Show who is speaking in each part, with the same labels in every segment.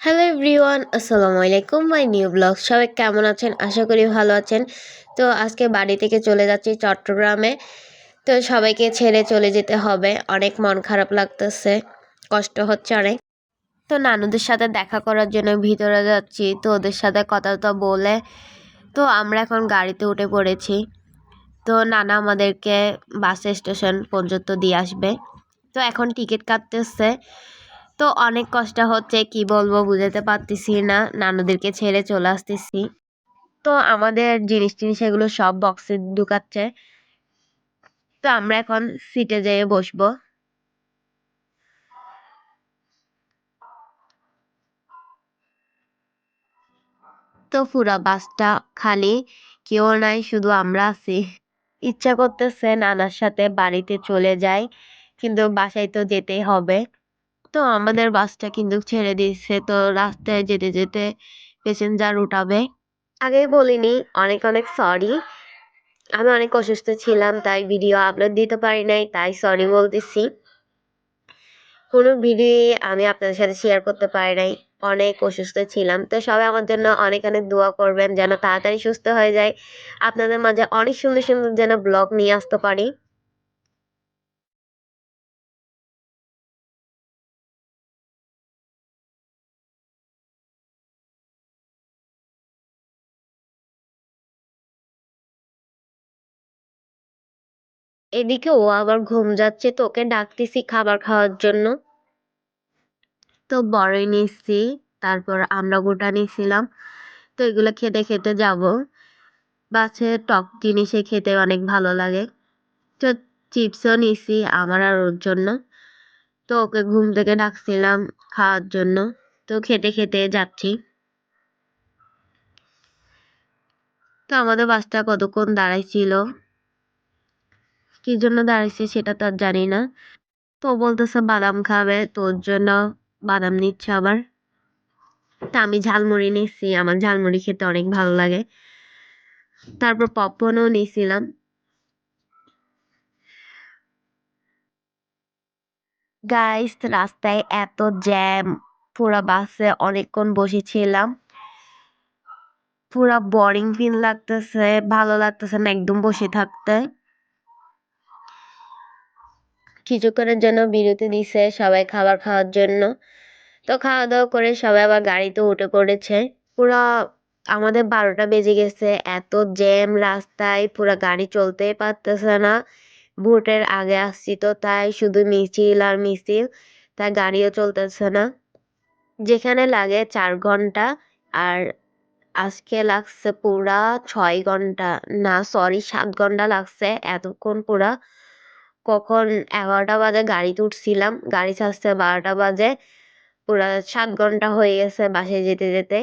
Speaker 1: Hello everyone আসসালামু আলাইকুম my new blog সবাই কেমন আছেন? আশা করি ভালো আছেন। তো আজকে বাড়ি থেকে চলে যাচ্ছি চট্টগ্রামে। তো সবাইকে ছেড়ে চলে যেতে হবে। অনেক মন খারাপ লাগতেছে। কষ্ট হচ্ছে অনেক। তো নানুদের সাথে দেখা করার জন্য ভিতরে যাচ্ছি। তো ওদের সাথে কথা তো বলে। তো আমরা এখন গাড়িতে উঠে পড়েছি। তো নানা আমাদেরকে বাস স্টেশন পর্যন্ত দিয়ে আসবে। তো এখন টিকিট কাটতেছে। তো অনেক কষ্ট হচ্ছে, কি বলব বুঝাতে পারতেছি না। নানুদেরকে ছেড়ে চলে আসতেছি। তো আমাদের জিনিস টিনিস এগুলো সব বক্সে ঢুকাচ্ছে। তো আমরা এখন সিটে যেয়ে বসবো। তো পুরা বাসটা খালি, কেউ নাই, শুধু আমরা আছি। ইচ্ছা করতেছে নানার সাথে বাড়িতে চলে যাই, কিন্তু বাসায় তো যেতেই হবে। তো আমাদের বাসটা কিন্তু ছেড়ে দিচ্ছে তো রাস্তায় যেতে যেতে প্যাসেঞ্জার উঠাবে। আগেই বলিনি, অনেক অনেক সরি আমি অনেক অসুস্থ ছিলাম, তাই ভিডিও আপলোড দিতে পারি নাই, তাই সরি বলতেছি। কোনো ভিডিও আমি আপনাদের সাথে শেয়ার করতে পারি নাই, অনেক অসুস্থ ছিলাম। তো সবাই আমার জন্য অনেক অনেক দোয়া করবেন, যেন তাড়াতাড়ি সুস্থ হয়ে যায়। আপনাদের মাঝে অনেক সুন্দর সুন্দর যেন ব্লগ নিয়ে আসতে পারি। এদিকে ও আবার ঘুম যাচ্ছে তো ওকে ডাকতেছি খাবার খাওয়ার জন্য। তো বড়ই নিচ্ছি, তারপর আমরা গোটা নিয়েছিলাম তো এগুলো খেতে খেতে যাব। বাসে টক জিনিসে খেতে অনেক ভালো লাগে। তো চিপসও নিছি আমার আর ওর জন্য। তো ওকে ঘুম থেকে ডাকছিলাম খাওয়ার জন্য। তো খেতে খেতে যাচ্ছি। তো আমাদের বাসটা কতক্ষণ দাঁড়াইছিল? কি জন্য দাঁড়াইছে সেটা তো আর জানি না। তো বলতেছে, বাদাম খাবে, তোর জন্য বাদাম নিচ্ছে আবার। তা আমি ঝালমুড়ি নিচ্ছি আমার ঝালমুড়ি খেতে অনেক ভালো লাগে। তারপর পপকর্নও নিয়েছিলাম গাইস রাস্তায় এত জ্যাম, পুরা বাসে অনেকক্ষণ বসেছিলাম। পুরা বোরিং ফিল লাগতেছে, ভালো লাগতেছে না একদম বসে থাকতে। কিছুক্ষণের জন্য বিরতি দিছে সবাই খাবার খাওয়ার জন্য। তো খাওয়া দাওয়া করে সবাই আবার গাড়িতে উঠে পড়েছে। পুরা আমাদের বারোটা বেজে গেছে, এত জ্যাম রাস্তায়, পুরা গাড়ি চলতেই পারতেছে না। ভোটের আগে আসছি তো, তাই শুধু মিছিল আর মিছিল, তাই গাড়িও চলতেছে না। যেখানে লাগে চার ঘণ্টা, আর আজকে লাগছে পুরা ছয় ঘণ্টা, না সরি সাত ঘণ্টা লাগছে, এতক্ষণ পুরা কখন এগারোটা বাজে গাড়িতে উঠছিলাম গাড়ি ছাড়ছে বারোটা বাজে। পুরা সাত ঘণ্টা হয়ে গেছে বাসায় যেতে যেতে।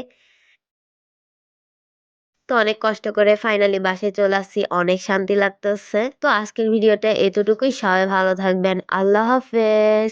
Speaker 1: তো অনেক কষ্ট করে ফাইনালি বাসায় চলে আসছি। অনেক শান্তি লাগতেছে। তো আজকের ভিডিওটা এতটুকুই। সবাই ভালো থাকবেন। আল্লাহ হাফেজ।